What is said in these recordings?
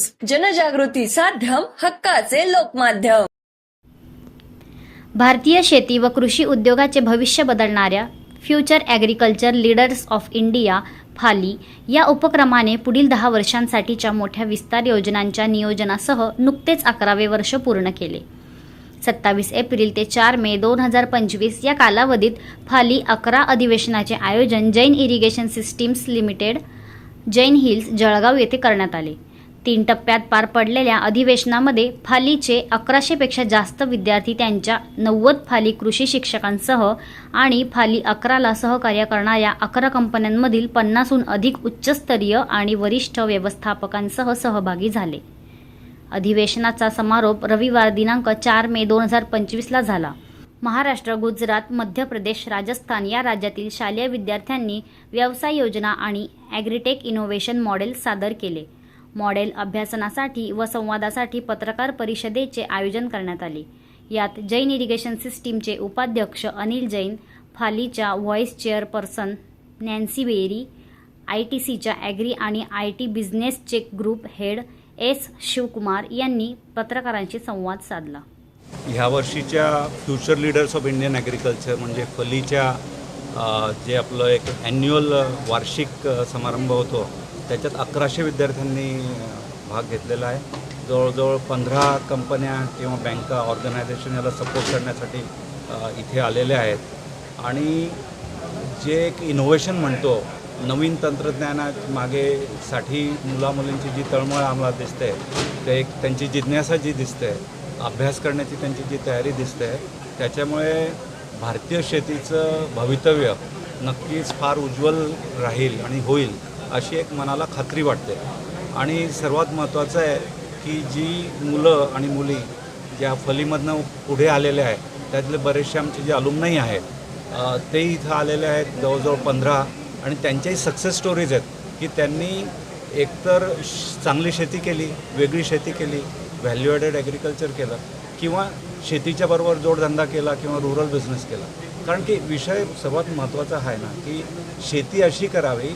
News. जनजागृती साध्यम हक्काचे लोकमाध्यम. भारतीय शेती व कृषी उद्योगाचे भविष्य बदलणाऱ्या future agriculture leaders of India FALI या उपक्रमाने पुढील दहा वर्षांसाठीच्या मोठ्या विस्तार योजनांच्या नियोजनासह नुकतेच अकरावे वर्ष पूर्ण केले. सत्तावीस एप्रिल ते चार मे दोन हजार पंचवीस या कालावधीत फाली अकरा अधिवेशनाचे आयोजन Jain irrigation systems limited Jain hills Jalgaon येथे करण्यात आले. तीन टप्प्यात पार पडलेल्या अधिवेशनामध्ये फालीचे अकराशेपेक्षा जास्त विद्यार्थी त्यांच्या नव्वद फाली कृषी शिक्षकांसह आणि फाली अकराला सहकार्य करणाऱ्या अकरा कंपन्यांमधील पन्नासहून अधिक उच्चस्तरीय आणि वरिष्ठ व्यवस्थापकांसह सहभागी झाले. अधिवेशनाचा समारोप रविवार दिनांक चार मे दोन हजार पंचवीसला झाला. महाराष्ट्र गुजरात मध्य प्रदेश राजस्थान या राज्यातील शालेय विद्यार्थ्यांनी व्यवसाय योजना आणि ॲग्रीटेक इनोव्हेशन मॉडेल सादर केले. मॉडेल अभ्यासनासाठी व संवादासाठी पत्रकार परिषदेचे आयोजन करण्यात आले. यात जैन इरिगेशन सिस्टीमचे उपाध्यक्ष Anil Jain फालीच्या vice chairperson Nancy Barry I T सीच्या ॲग्री आणि आय टी बिझनेसचे ग्रुप हेड एस शिवकुमार यांनी पत्रकारांशी संवाद साधला. ह्या वर्षीच्या future leaders of Indian agriculture म्हणजे फलीच्या जे आपलं एक ॲन्युअल वार्षिक समारंभ होतो त्याच्यात अकराशे विद्यार्थ्यांनी भाग घेतलेला आहे. जवळजवळ पंधरा कंपन्या किंवा बँका ऑर्गनायझेशन याला सपोर्ट करण्यासाठी इथे आलेले आहेत. आणि जे एक इनोव्हेशन म्हणतो नवीन तंत्रज्ञाना मागेसाठी मुलामुलींची जी तळमळ आम्हाला दिसते ते एक त्यांची जिज्ञासा जी दिसते अभ्यास करण्याची त्यांची जी तयारी दिसते त्याच्यामुळे भारतीय शेतीचं भवितव्य नक्कीच फार उज्ज्वल राहील आणि होईल. अशी एक मनाला खात्री वाटते. आणि सर्वात महत्त्वाचं आहे की जी मुलं आणि मुली ज्या फलीमधनं पुढे आलेल्या आहेत त्यातले बरेचसे आमचे जे अलुमनाई आहेत ते इथं आलेले आहेत जवळजवळ पंधरा. आणि त्यांच्याही सक्सेस स्टोरीज आहेत की त्यांनी एकतर श- चांगली शेती केली वेगळी शेती केली व्हॅल्यू ॲडेड ॲग्रिकल्चर केलं किंवा शेतीच्या बरोबर जोडधंदा केला किंवा रुरल बिझनेस केला. कारण की विषय सर्वात महत्त्वाचा आहे ना की शेती अशी करावी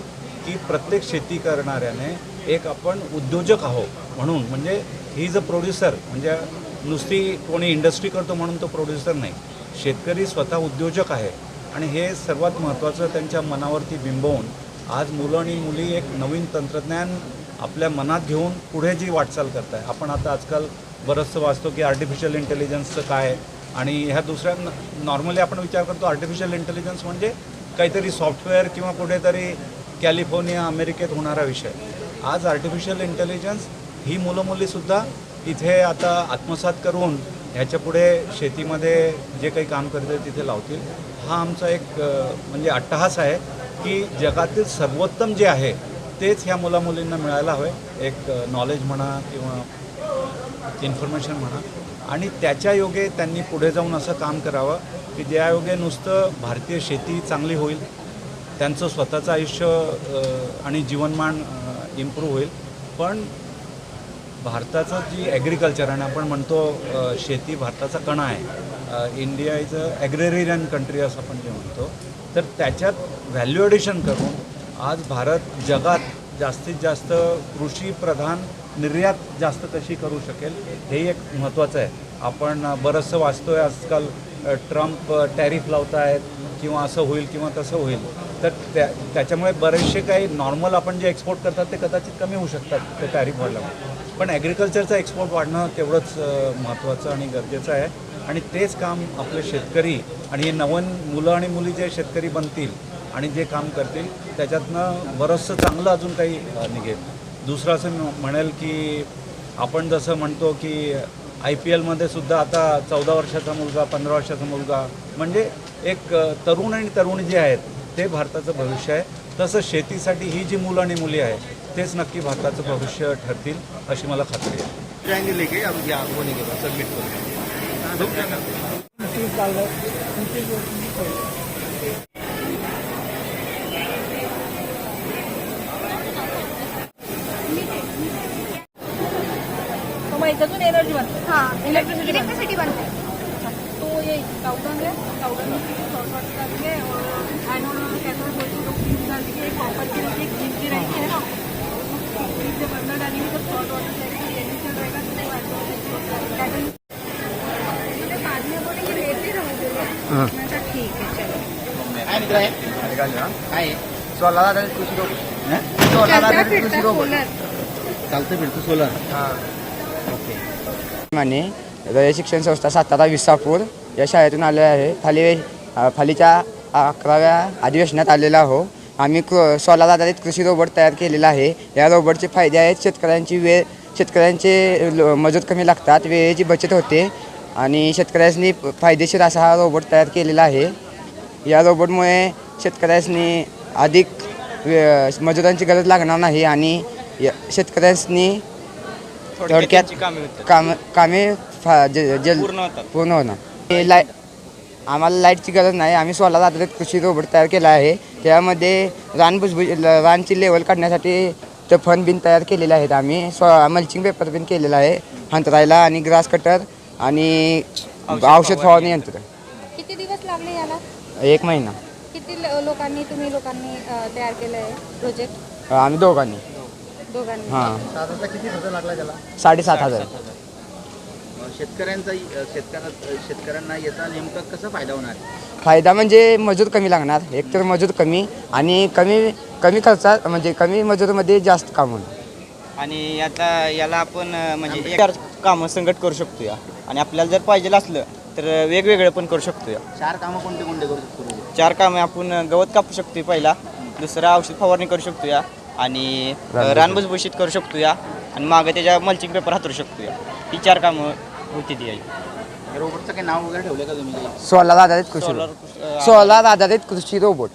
की प्रत्येक शेती करणाऱ्याने एक आपण उद्योजक आहोत म्हणून म्हणजे ही इज अ प्रोड्युसर म्हणजे नुसती कोणी इंडस्ट्री करतो म्हणून तो प्रोड्युसर नाही. शेतकरी स्वतः उद्योजक आहे आणि हे सर्वात महत्त्वाचं त्यांच्या मनावरती बिंबवून आज मुलं आणि मुली एक नवीन तंत्रज्ञान आपल्या मनात घेऊन पुढे जी वाटचाल करत आहे आपण आता आजकाल बरंचसं वाचतो की आर्टिफिशियल इंटेलिजन्सचं काय आणि ह्या दुसऱ्या नॉर्मली आपण विचार करतो आर्टिफिशियल इंटेलिजन्स म्हणजे काहीतरी सॉफ्टवेअर किंवा कुठेतरी कॅलिफोर्निया अमेरिकेत होणारा विषय. आज आर्टिफिशियल इंटेलिजन्स ही मुलं मुलीसुद्धा इथे आता आत्मसात करून ह्याच्यापुढे शेतीमध्ये जे काही काम करते तिथे लावतील. हा आमचा एक म्हणजे अट्टहास आहे की जगातील सर्वोत्तम जे आहे तेच ह्या मुलामुलींना मिळायला हवे. एक नॉलेज म्हणा किंवा इन्फॉर्मेशन म्हणा. आणि त्याच्या योगे त्यांनी पुढे जाऊन असं काम करावं की ज्या योगे नुसतं भारतीय शेती चांगली होईल त्यांचं स्वतःचं आयुष्य आणि जीवनमान इम्प्रूव्ह होईल. पण भारताचं जी ॲग्रिकल्चर आणि आपण म्हणतो शेती भारताचा कणा आहे. India is a agrarian country असं आपण जे म्हणतो. तर त्याच्यात व्हॅल्यू ॲडिशन करून आज भारत जगात जास्तीत जास्त कृषीप्रधान निर्यात जास्त कशी करू शकेल हे एक महत्त्वाचं आहे. आपण बरंचसं बरंचसं वाचतोय आजकाल ट्रम्प टॅरिफ लावत आहेत किंवा असं होईल किंवा तसं होईल. तर त्या त्याच्यामुळे बरेचसे काही नॉर्मल आपण जे एक्सपोर्ट करतात ते कदाचित कमी होऊ शकतात ते टॅरिफ वाढल्यामुळे. पण ॲग्रिकल्चरचं एक्सपोर्ट वाढणं तेवढंच महत्त्वाचं आणि गरजेचं आहे. आणि तेच काम आपले शेतकरी आणि हे नवन मुलं आणि मुली जे शेतकरी बनतील आणि जे काम करतील त्याच्यातनं बरंचसं चांगलं अजून काही निघेल. दुसरं असं मी म्हणेल की आपण जसं म्हणतो की आय पी एलमध्ये सुद्धा आता चौदा वर्षाचा मुलगा पंधरा वर्षाचा मुलगा म्हणजे एक तरुण आणि तरुणी जे आहेत ते भारताचं भविष्य आहे. तसं शेतीसाठी ही जी मुलं आणि मुली आहेत तेच नक्की भारताचं भविष्य ठरतील अशी मला खात्री आहे. याच्यातून एनर्जी बनते. हां Electricity इलेक्ट्रिसिटी बनते. वो ये काउडन है काउडन में शॉर्ट शॉर्ट डालेंगे भेटतो सोलर। माने रय शिक्षण संस्था सातारा विसापूर या शाळेतून आले आहे. खाली अ, खालीच्या अकराव्या अधिवेशनात आलेला आहो. आम्ही क सोलार आधारित कृषी रोबोट तयार केलेला आहे. या रोबोटचे फायदे आहेत शेतकऱ्यांची वेळ शेतकऱ्यांचे लो- मजूर कमी लागतात वेळेची बचत होते आणि शेतकऱ्यांनी फायदेशीर असा हा रोबोट तयार केलेला आहे. या रोबोटमुळे शेतकऱ्यांनी अधिक वे- मजुरांची गरज लागणार नाही आणि या- शेतकऱ्यांनी थोडक्यात काम कामे फा- ज- जल पूर्ण होतात. पूर्ण होणार. हे लाय आम्हाला लाईटची गरज नाही. आम्ही सोलार आधारित कृषी रोबोट तयार केला आहे. त्यामध्ये रान भुसभुज ल- रानची लेवल काढण्यासाठी ते फन बिन तयार केलेले आहेत. आम्ही स्व मल्चिंग पेपर बिन केलेला आहे. हंतरायला आणि ग्रास कटर आणि औषध फवारणी यंत्र. किती दिवस लागले याला? एक महिना. किती लोकांनी तुम्ही लोकांनी तयार केलं आहे प्रोजेक्ट आम्ही दोघांनी. दोघांनी. हां. साधारणतः किती खर्च लागला त्याला? साडेसात हजार. शेतकऱ्यांचा शेतकऱ्या शेतकऱ्यांना याचा नेमका कसा फायदा होणार? फायदा म्हणजे मजूर कमी लागणार एकतर मजूर कमी आणि कमी कमी खर्चात म्हणजे कमी मजुरीमध्ये जास्त काम. होणार आणि याचा याला आपण म्हणजे चार कामं संकट करू शकतो या आणि आपल्याला जर पाहिजे असलं तर वेगवेगळं पण करू शकतो या चार कामं कोणते कोणते करू शकतो चार कामे आपण गवत कापू शकतो पहिला दुसरं औषध फवारणी करू शकतो या आणि अं, रान भुसभुशीत करू शकतो या आणि मागं त्याच्या मल्चिंग पेपर हातरू शकतो या ही चार कामं होती ती. रोबोटचं काही नाव वगैरे ठेवलं का तुम्ही सोलार आधारित कृषी सोलार रोबोट. सोलार आधारित कृषी रोबोट.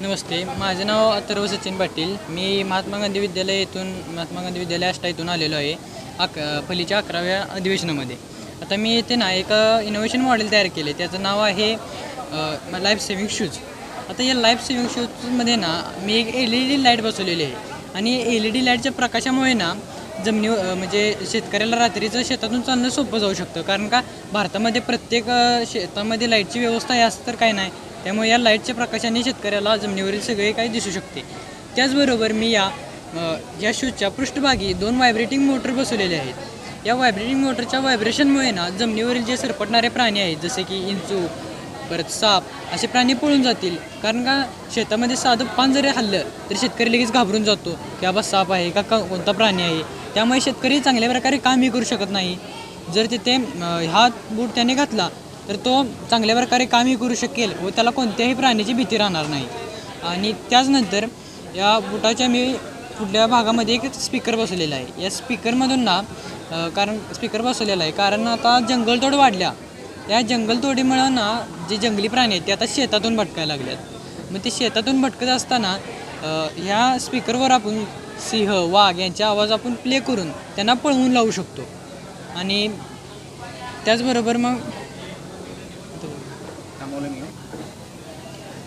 नमस्ते माझे नाव अथर्व सचिन पाटील. मी महात्मा गांधी विद्यालय येथून महात्मा गांधी विद्यालय आष्टा इथून आलेलो आहे अक फलीच्या अकराव्या अधिवेशनामध्ये. आता मी येथे ना एक इनोव्हेशन मॉडेल तयार केले त्याचं नाव आहे लाईफ सेविंग शूज आता या लाईफ सेविंग शूजमध्ये ना मी एक एल ई डी लाइट बसवलेली आहे. आणि एल ई डी लाईटच्या प्रकाशामुळे ना जमिनी म्हणजे शेतकऱ्याला रात्रीचं शेतातून चालणं सोपं जाऊ शकतं. कारण का भारतामध्ये प्रत्येक शेतामध्ये लाईटची व्यवस्था आहे असं तर काय नाही. त्यामुळे या लाईटच्या प्रकाशाने शेतकऱ्याला जमिनीवरील सगळे काही दिसू शकते. त्याचबरोबर मी या या शूजच्या पृष्ठभागी दोन व्हायब्रेटिंग मोटर बसवलेले आहेत. या व्हायब्रेटिंग मोटरच्या व्हायब्रेशनमुळे ना जमिनीवरील जे सरपटणारे प्राणी आहेत जसे की इंचू परत साप असे प्राणी पळून जातील. कारण का शेतामध्ये साधं पान जरी हल्लं तरी शेतकरी लगेच घाबरून जातो की बाबा साप आहे का? का- कोणता प्राणी आहे? त्यामुळे शेतकरी चांगल्या प्रकारे कामही करू शकत नाही. जर तिथे हा बूट त्याने घातला तर तो चांगल्या प्रकारे कामही करू शकेल व त्याला कोणत्याही प्राण्याची भीती राहणार नाही. आणि त्याचनंतर या बुटाच्या मी पुढल्या भागामध्ये एक स्पीकर बसवलेला आहे. या स्पीकरमधून ना कारण स्पीकर बसवलेला आहे. कारण आता जंगलतोड वाढल्या. या जंगलतोडीमुळं ना जे जंगली प्राणी आहेत ते आता शेतातून भटकायला लागल्यात मग ते शेतातून भटकत असताना ह्या स्पीकरवर आपण सिंह वाघ यांचे आवाज आपण प्ले करून त्यांना पळवून लावू शकतो. आणि त्याचबरोबर मग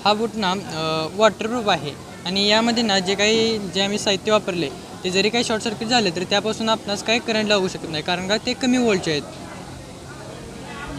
हा बूट ना वॉटरप्रूफ आहे. आणि यामध्ये ना जे काही जे आम्ही साहित्य वापरले ते जरी काही शॉर्ट सर्किट झाले तरी त्यापासून आपणास काही करंट लागू शकत नाही. कारण का ते कमी वोल्टचे आहेत.